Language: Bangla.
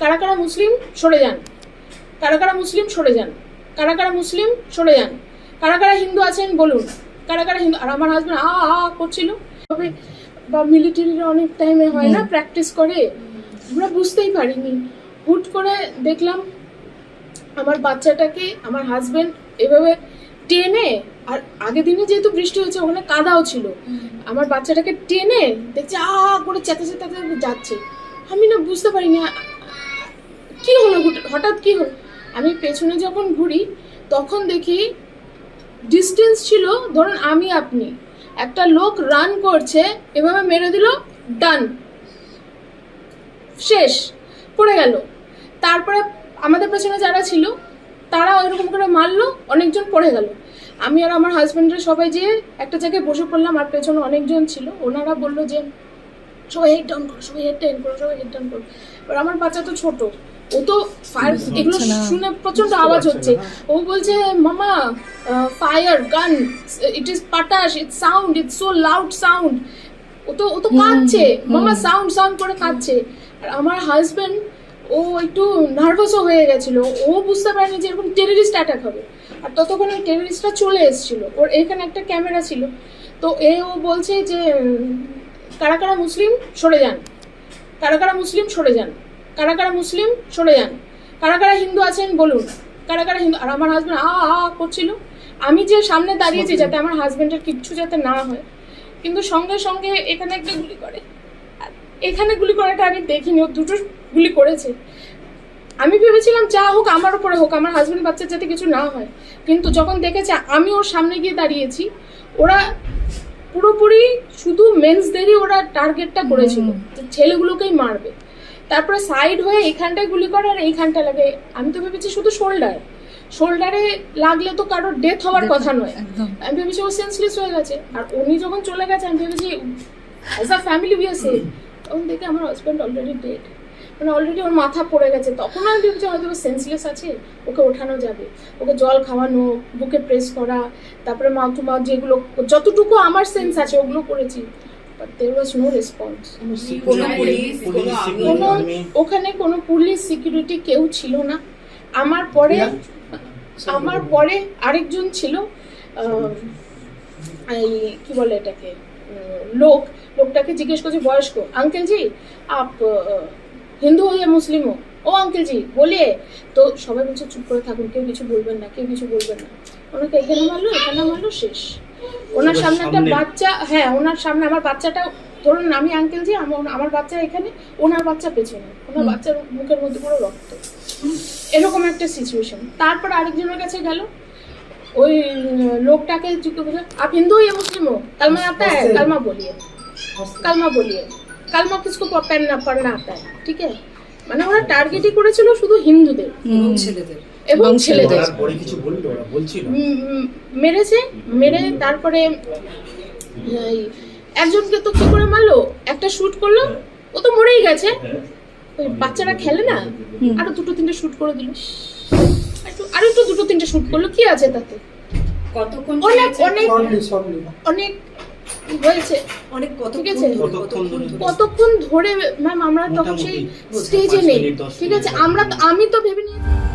কারা কারা মুসলিম সরে যান। কারা কারা মুসলিম সরে যান। কারা কারা মুসলিম সরে যান। কারা কারা হিন্দু আছেন বলুন। কারা কারা হিন্দু আর আমার হাজব্যান্ড আ আ করছিল। তবে বা মিলিটারির অনেক টাইমে হয় না প্র্যাকটিস করে। আমরা বুঝতেই পারিনি। হুট করে দেখলাম আমার বাচ্চাটাকে আমার হাজবেন্ড এভাবে টেনে আর আগের দিনে যেহেতু বৃষ্টি হয়েছে ওখানে কাদাও ছিল। আমার বাচ্চাটাকে টেনে দেখছে আ করে চেতে চেতে যাচ্ছে। আমি না বুঝতে পারিনি কি হলো হঠাৎ কি হলো? আমি পেছনে যখন ঘুরি, তখন দেখি ডিস্টেন্স ছিল, ধরুন আমি আপনি, একটা লোক রান করছে, এভাবে মেরে দিল ডান শেষ, পড়ে গেল। তারপরে আমাদের পেছনে যারা ছিল, তারা ওইরকম করে মারলো, অনেকজন পড়ে গেল। আমি আর আমার হাজব্যান্ডের সবাই যেয়ে একটা জায়গায় বসে পড়লাম, আর পেছনে অনেকজন ছিল। ওনারা বলল যে, সবাই হেড ডাউন করো, সবাই হেড ডাউন করো, সবাই হেড ডাউন করো। এবার আমার বাচ্চা তো ছোট ও তো ফায়ার এগুলো শুনে প্রচণ্ড আওয়াজ হচ্ছে। ও বলছে মামা fire gun it is পাটাশ it sound it's so loud sound ও তো ও তো কাঁদছে। মামা সাউন্ড সাউন্ড করে কাঁদছে। আর আমার হাজবেন্ড ও একটু নার্ভাসও হয়ে গেছিল। ও বুঝতে পারেনি যে এরকম টেররিস্ট অ্যাটাক হবে। আর ততক্ষণ ওই টেররিস্টটা চলে এসেছিল। ওর এখানে একটা ক্যামেরা ছিল। তো এ ও বলছে যে কারা কারা মুসলিম সরে যান। কারা কারা মুসলিম সরে যান। কারা কারা মুসলিম? সরে যান। কারা কারা হিন্দু আছেন বলুন। কারা কারা হিন্দু? আর আমার হাজব্যান্ড আ আ করছিল। আমি যে সামনে দাঁড়িয়েছি যাতে আমার হাজব্যান্ডের কিচ্ছু যাতে না হয় কিন্তু সঙ্গে সঙ্গে এখানে একটা গুলি করে। এখানে গুলি করাটা আমি দেখিনি ও দুটো গুলি করেছে। আমি ভেবেছিলাম যা হোক আমার উপরে হোক আমার হাজব্যান্ড বাচ্চার যাতে কিছু না হয়। কিন্তু যখন দেখেছে আমি ওর সামনে গিয়ে দাঁড়িয়েছি ওরা পুরোপুরি শুধু মেন্সদেরই ওরা টার্গেটটা করেছিল। ছেলেগুলোকেই মারবে। তারপরে সাইড হয়ে এখানটায় গুলি করে আর এইখানটা লাগে। আমি তো ভেবেছি শুধু শোল্ডার শোল্ডারে লাগলে তো কারোর ডেথ হওয়ার কথা নয়। আমি ভেবেছি ও সেন্সলেস হয়ে গেছে। আর উনি যখন চলে গেছে আমি ভেবেছি as a family we are safe তখন দেখে আমার হাজব্যান্ড অলরেডি ডেড মানে অলরেডি ওর মাথা পড়ে গেছে। তখন আমি ভেবেছি হয়তো সেন্সলেস আছে ওকে ওঠানো যাবে। ওকে জল খাওয়ানো বুকে প্রেস করা তারপরে মাউথ টু মাউথ যেগুলো যতটুকু আমার সেন্স আছে ওগুলো করেছি। But there was no response কোনো ওখানে কোনো পুলিশ সিকিউরিটি কেউ ছিল না। আমার পরে আমার পরে আরেকজন ছিল এই কি বলে এটাকে লোক লোকটাকে জিজ্ঞেস করছে বয়স্ক আঙ্কেল জি আপ হিন্দু হো ইয়া মুসলিম হো ও আঙ্কেল জি বলে। তো সবাই বলছে চুপ করে থাকুন কেউ কিছু বলবেন না কেউ কিছু বলবেন না। ওনাকে এখানে মারলো এখানে মারলো শেষ। ওনার সামনে একটা বাচ্চা হ্যাঁ ওনার সামনে আমার বাচ্চাটা ধরুন আমি আঙ্কেল জি আমার বাচ্চা এখানে ওনার বাচ্চা পেছনে। ওনার বাচ্চার মুখের মধ্যে পুরো রক্ত। এরকম একটা সিচুয়েশন তারপর আরেকজনের কাছে গেল। ওই লোকটাকে জিজ্ঞেস করছে আপ হিন্দু ইয়ে মুসলিম ও? কালমা আতা হ্যাঁ কালমা বলিয়ে। কালমা বলিয়ে। কালমা কিসকো না পড়না আতা হ্যাঁ ঠিক আছে? মানে ওরা টার্গেটই করেছিল শুধু হিন্দুদের। ছেলেদের। এবং ছেলেদের। কিছু মেরেছে মেরে তারপরে একজনকে তো কি করে মারলো একটা শুট করল ও তো মরেই গেছে। বাচ্চারা খেলে না। আরও দুটো তিনটে শুট করে দিল। আরও একটু দুটো তিনটে শুট করল কি আছে তাতে? কতক্ষণ অনেক অনেক অনেক হয়েছে অনেক ঠিক আছে। কতক্ষণ ধরে? ম্যাম আমরা তখন সেই স্টেজে নেই ঠিক আছে আমরা আমি তো ভেবে নিয়েছি